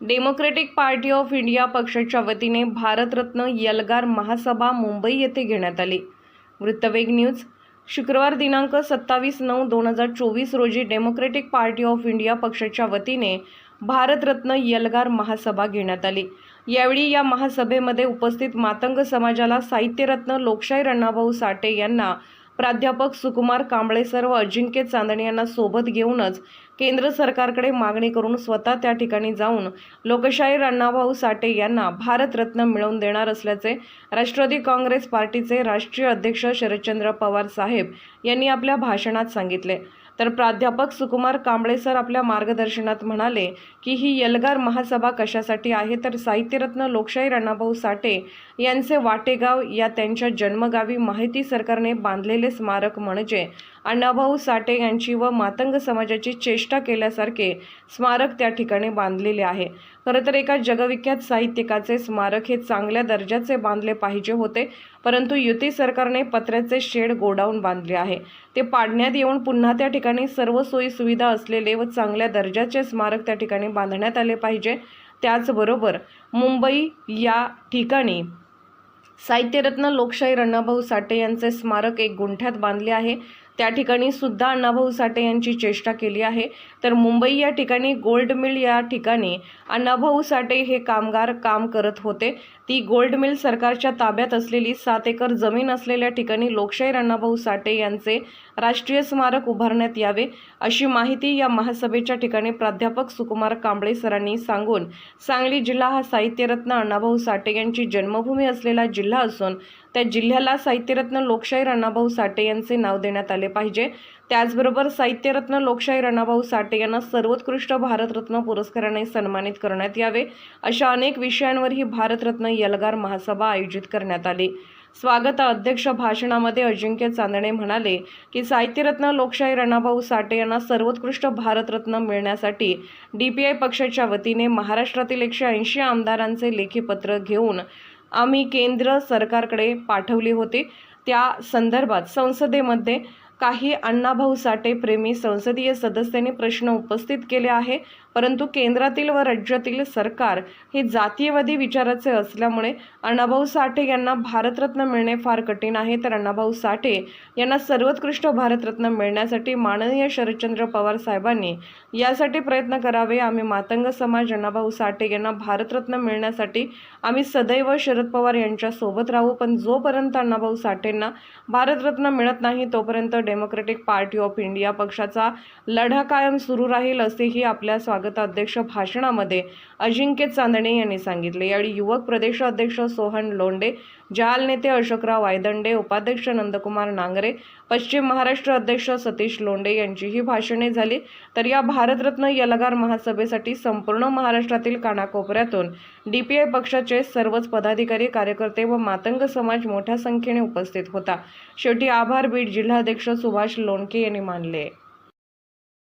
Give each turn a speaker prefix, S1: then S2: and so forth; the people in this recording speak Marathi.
S1: डेमोक्रेटिक पार्टी ऑफ इंडिया पक्षाच्या वतीने भारतरत्न यलगार महासभा मुंबई येथे घेण्यात आली. वृत्तवेग न्यूज शुक्रवार दिनांक सत्तावीस नऊ दोन हजार चोवीस रोजी डेमोक्रेटिक पार्टी ऑफ इंडिया पक्षाच्या वतीने भारतरत्न यलगार महासभा घेण्यात आली. यावेळी या महासभेमध्ये उपस्थित मातंग समाजाला साहित्यरत्न लोकशाही अण्णाभाऊ साठे यांना प्राध्यापक सुकुमार कांबळे सर्व अजिंक्य चांदणे यांना सोबत घेऊनच केंद्र सरकारकडे मागणी करून स्वतः त्या ठिकाणी जाऊन लोकशाहीर अण्णाभाऊ साठे यांना भारतरत्न मिळवून देणार असल्याचे राष्ट्रवादी काँग्रेस पार्टीचे राष्ट्रीय अध्यक्ष शरदचंद्र पवार साहेब यांनी आपल्या भाषणात सांगितले. तर प्राध्यापक सुकुमार कांबळे सर आपल्या मार्गदर्शनात म्हणाले की ही यलगार महासभा कशासाठी आहे? तर साहित्यरत्न लोकशाहीर अण्णाभाऊ साठे यांचे वाटेगाव या त्यांच्या जन्मगावी माहिती सरकारने बांधलेले स्मारक म्हणजे अण्णाभाऊ साठे यांची व मातंग समाजाची चेष्टा केल्यासारखे स्मारक त्या ठिकाणी बांधलेले आहे. खरं तर एका जगविख्यात साहित्यिकाचे स्मारक हे चांगल्या दर्जाचे बांधले पाहिजे होते परंतु युती सरकारने पत्र्याचे शेड गोडाऊन बांधले आहे. ते पाडण्यात येऊन पुन्हा त्या ठिकाणी सर्व सोयी सुविधा असलेले व चांगल्या दर्जाचे स्मारक त्या ठिकाणी बांधण्यात आले पाहिजे. त्याचबरोबर मुंबई या ठिकाणी साहित्यरत्न लोकशाहीर अण्णाभाऊ साठे यांचे स्मारक एक गुंठ्यात बांधले आहे. त्या ठिकाणी सुद्धा अण्णाभाऊ साठे यांची चेष्टा केली आहे. तर मुंबई या ठिकाणी गोल्ड मिल या ठिकाणी अण्णाभाऊ साठे हे कामगार काम करत होते. ती गोल्ड मिल सरकारच्या ताब्यात असलेली सात एकर जमीन असलेल्या ठिकाणी लोकशाहीर अण्णाभाऊ साठे यांचे राष्ट्रीय स्मारक उभारण्यात यावे अशी माहिती या महासभेच्या ठिकाणी प्राध्यापक सुकुमार कांबळे सरांनी सांगून सांगली जिल्हा हा साहित्यरत्न अण्णाभाऊ साठे यांची जन्मभूमी असलेला जिल्हा असून त्या जिल्ह्याला साहित्यरत्न लोकशाहीर अण्णाभाऊ साठे यांचे नाव देण्यात आले पाहिजे. त्याचबरोबर साहित्यरत्न लोकशाही रणाभाऊ साठे यांना सर्वोत्कृष्ट भारतरत्न पुरस्काराने सन्मानित करण्यात यावे अशा अनेक विषयांवर ही भारतरत्न यलगार महासभा आयोजित करण्यात आली. स्वागत अध्यक्ष भाषणामध्ये अजिंक्य चांदणे म्हणाले की साहित्यरत्न लोकशाही रणाभाऊ साठे यांना सर्वोत्कृष्ट भारतरत्न मिळण्यासाठी डी पी आय पक्षाच्या वतीने महाराष्ट्रातील एकशे ऐंशी आमदारांचे लेखीपत्र घेऊन आम्ही केंद्र सरकारकडे पाठवले होते. त्या संदर्भात संसदेमध्ये काही अण्णाभाऊ साठे प्रेमी संसदीय सदस्यांनी प्रश्न उपस्थित केले आहे. परंतु केंद्रातील व राज्यातील सरकार हे जातीयवादी विचाराचे असल्यामुळे अण्णाभाऊ साठे यांना भारतरत्न मिळणे फार कठीण आहे. तर अण्णाभाऊ साठे यांना सर्वोत्कृष्ट भारतरत्न मिळण्यासाठी माननीय शरदचंद्र पवार साहेबांनी यासाठी प्रयत्न करावे. आम्ही मातंग समाज अण्णाभाऊ साठे यांना भारतरत्न मिळण्यासाठी आम्ही सदैव शरद पवार यांच्या सोबत राहू. पण जोपर्यंत अण्णाभाऊ साठेंना भारतरत्न मिळत नाही तोपर्यंत डेमोक्रेटिक पार्टी ऑफ इंडिया पक्षाचा लढा कायम सुरू राहील असेही आपल्या स्वागताध्यक्ष भाषणामध्ये अजिंक्य चांदणे यांनी सांगितले. यावेळी युवक प्रदेशाध्यक्ष सोहन लोंडे जहाल नेते अशोकराव वायदंडे उपाध्यक्ष नंदकुमार नांगरे पश्चिम महाराष्ट्र अध्यक्ष सतीश लोंडे यांचीही भाषणे झाली. तर या भारतरत्न यलगार महासभेसाठी संपूर्ण महाराष्ट्रातील कानाकोपऱ्यातून डी पी आय पक्षाचे सर्वच पदाधिकारी कार्यकर्ते व मातंग समाज मोठ्या संख्येने उपस्थित होता. शेवटी आभार बीड जिल्हाध्यक्ष सुभाष लोणके यांनी मानले.